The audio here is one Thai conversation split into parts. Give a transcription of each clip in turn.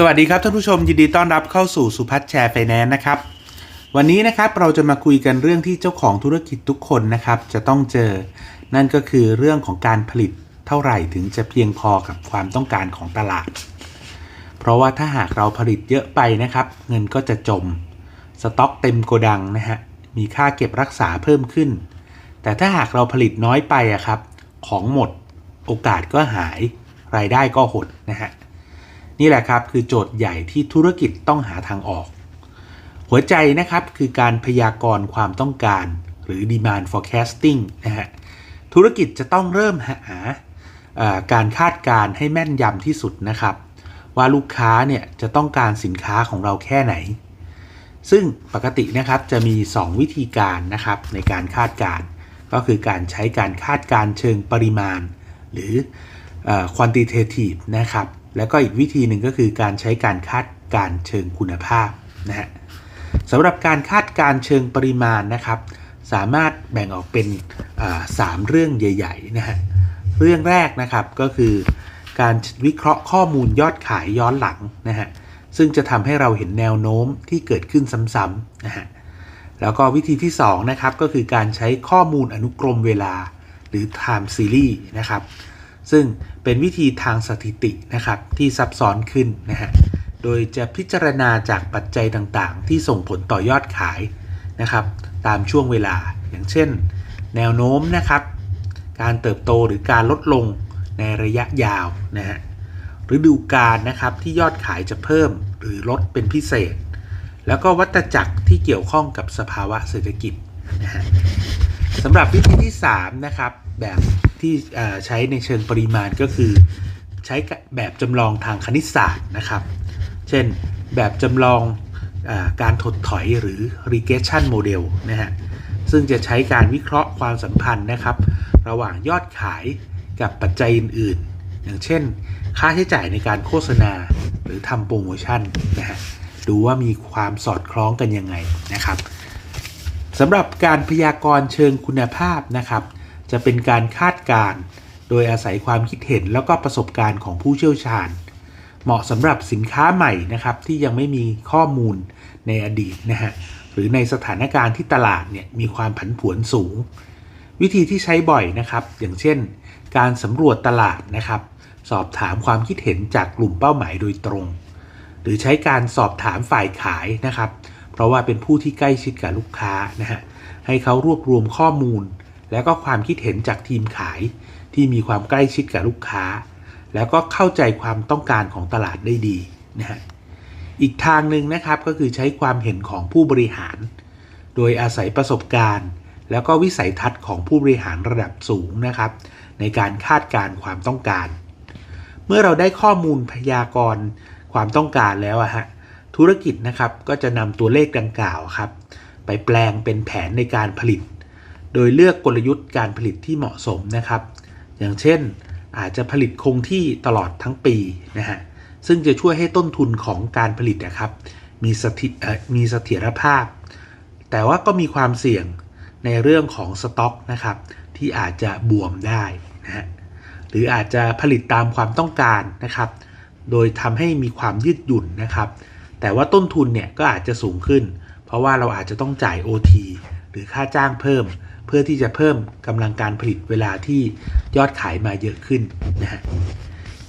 สวัสดีครับท่านผู้ชมยินดีต้อนรับเข้าสู่สุพัฒน์แชร์ไฟแนนซ์นะครับ วันนี้นะครับเราจะมาคุยกันเรื่องที่เจ้าของธุรกิจทุกคนนะครับ จะต้องเจอ นั่นก็คือเรื่องของการผลิตเท่าไหร่ถึงจะเพียงพอกับความต้องการของตลาด เพราะว่าถ้าหากเราผลิตเยอะไปนะครับ เงินก็จะจม สต็อกเต็มโกดังนะฮะมีค่าเก็บรักษาเพิ่มขึ้น แต่ถ้าหากเราผลิตน้อยไปอะครับ ของหมดโอกาสก็หาย รายได้ก็หดนะฮะ นี่แหละครับคือโจทย์ใหญ่ที่ธุรกิจต้องหาทางออก หัวใจนะครับคือการพยากรณ์ความต้องการ หรือ demand forecasting นะฮะธุรกิจจะต้องเริ่มหาการคาดการณ์ให้แม่นยำที่สุดนะครับ ว่าลูกค้าเนี่ยจะต้องการสินค้าของเราแค่ไหน ซึ่งปกตินะครับจะมี 2 วิธีการนะครับในการคาดการณ์ก็คือการใช้การคาดการณ์เชิงปริมาณ หรือเอ่อ quantitative นะครับ แล้วก็อีกวิธีหนึ่งก็คือการใช้การคาดการเชิงคุณภาพนะฮะสำหรับการคาดการเชิงปริมาณนะครับ สามารถแบ่งออกเป็นสามเรื่องใหญ่ๆนะฮะเรื่องแรกนะครับก็คือการวิเคราะห์ข้อมูลยอดขายย้อนหลังนะฮะซึ่งจะทำให้เราเห็นแนวโน้มที่เกิดขึ้นซ้ำๆนะฮะแล้วก็วิธีที่2นะครับก็คือการใช้ข้อมูลอนุกรมเวลาหรือ time series นะครับ ซึ่งเป็นวิธีทางสถิตินะครับที่ซับซ้อนขึ้นนะฮะ โดยจะพิจารณาจากปัจจัยต่างๆ ที่ส่งผลต่อยอดขายนะครับ ตามช่วงเวลาอย่างเช่น แนวโน้มนะครับ การเติบโตหรือการลดลงในระยะยาวนะฮะฤดูกาลนะครับที่ยอดขายจะเพิ่มหรือลดเป็นพิเศษ แล้วก็วัตจักรที่เกี่ยวข้องกับสภาวะเศรษฐกิจนะฮะสำหรับวิธีที่ 3 นะครับ แบบ ที่ใช้ในเชิงปริมาณก็คือ ใช้แบบจำลองทางคณิตศาสตร์นะครับ เช่นแบบจำลองอการถดถอยหรือ regression model นะฮะซึ่งจะใช้การวิเคราะห์ความสัมพันธ์นะครับ ระหว่างยอดขายกับปัจจัยอื่นๆ อย่างเช่น ค่าใช้จ่ายในการโฆษณาหรือทำโปรโมชั่นนะฮะดูว่ามีความสอดคล้องกันยังไงนะครับสำหรับการพยากรณ์เชิงคุณภาพนะครับ จะเป็นการคาดการณ์โดยอาศัยความคิดเห็นแล้วก็ประสบการณ์ของผู้เชี่ยวชาญ เหมาะสำหรับสินค้าใหม่นะครับที่ยังไม่มีข้อมูลในอดีตนะฮะหรือในสถานการณ์ที่ตลาดเนี่ยมีความผันผวนสูง วิธีที่ใช้บ่อยนะครับ อย่างเช่น การสำรวจตลาดนะครับ สอบถามความคิดเห็นจากกลุ่มเป้าหมายโดยตรง หรือใช้การสอบถามฝ่ายขายนะครับ เพราะว่าเป็นผู้ที่ใกล้ชิดกับลูกค้านะฮะให้เขารวบรวมข้อมูล แล้วก็ความคิดเห็นจากทีมขาย ที่มีความใกล้ชิดกับลูกค้า แล้วก็เข้าใจความต้องการของตลาดได้ดีนะฮะอีกทางหนึ่งนะครับก็คือใช้ความเห็นของผู้บริหาร โดยอาศัยประสบการณ์ แล้วก็วิสัยทัศน์ของผู้บริหารระดับสูงนะครับ ในการคาดการความต้องการ เมื่อเราได้ข้อมูลพยากรณ์ความต้องการแล้วอะฮะธุรกิจนะครับก็จะนำตัวเลขดังกล่าวครับ ไปแปลงเป็นแผนในการผลิต โดยเลือกกลยุทธ์การผลิตที่เหมาะสมนะครับ อย่างเช่น อาจจะผลิตคงที่ตลอดทั้งปีนะฮะซึ่งจะช่วยให้ต้นทุนของการผลิตนะครับ มีสถิมีเสถียรภาพ แต่ว่าก็มีความเสี่ยงในเรื่องของสต็อกนะครับ ที่อาจจะบวมได้นะฮะหรืออาจจะผลิตตามความต้องการนะครับ โดยทำให้มีความยืดหยุ่นนะครับ แต่ว่าต้นทุนเนี่ยก็อาจจะสูงขึ้น เพราะว่าเราอาจจะต้องจ่าย OT หรือค่าจ้างเพิ่ม เพื่อที่จะเพิ่มกำลังการผลิตเวลาที่ยอดขายมาเยอะขึ้นนะฮะ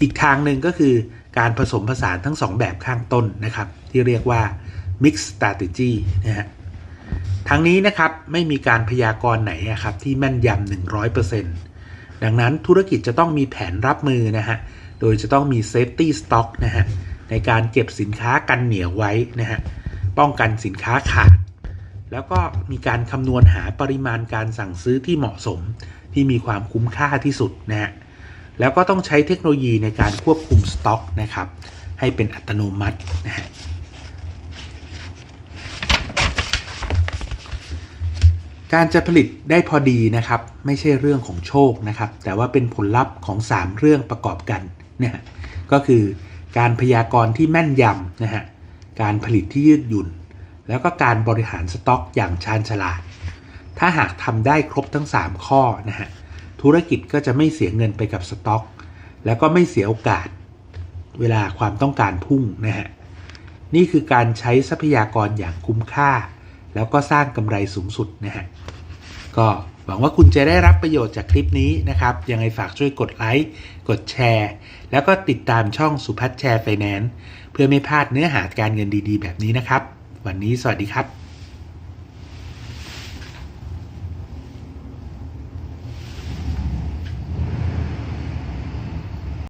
อีกทางหนึ่งก็คือการผสมผสานทั้ง 2 แบบข้างต้นนะครับ ที่เรียกว่า mix strategy นะฮะทั้งนี้นะครับไม่มีการพยากรณ์ไหนอะครับที่แม่นยำ100%ดังนั้นธุรกิจจะต้องมีแผนรับมือนะฮะโดยจะต้องมี safety stock นะฮะในการเก็บสินค้ากันเหนียวไว้นะฮะป้องกันสินค้าขาด แล้วก็มีการคำนวณหาปริมาณการสั่งซื้อที่เหมาะสมที่มีความคุ้มค่าที่สุดนะฮะแล้วก็ต้องใช้เทคโนโลยีในการควบคุมสต็อกนะครับ ให้เป็นอัตโนมัตินะฮะการจะผลิตได้พอดีนะครับ ไม่ใช่เรื่องของโชคนะครับ แต่ว่าเป็นผลลัพธ์ของ 3 เรื่องประกอบกันนะฮะก็คือการพยากรณ์ที่แม่นยำนะฮะการผลิตที่ยืดหยุ่น แล้วก็การบริหารสต็อกอย่างชาญฉลาด ถ้าหากทำได้ครบทั้ง 3 ข้อนะฮะธุรกิจก็จะไม่เสียเงินไปกับสต็อก แล้วก็ไม่เสียโอกาส เวลาความต้องการพุ่งนะฮะนี่คือการใช้ทรัพยากรอย่างคุ้มค่า แล้วก็สร้างกำไรสูงสุดนะฮะก็หวังว่าคุณจะได้รับประโยชน์จากคลิปนี้นะครับ ยังไงฝากช่วยกดไลค์ กดแชร์ แล้วก็ติดตามช่องสุพัฒน์แชร์ไฟแนนซ์เพื่อไม่พลาดเนื้อหาการเงินดีๆ แบบนี้นะครับ วันนี้สวัสดีครับ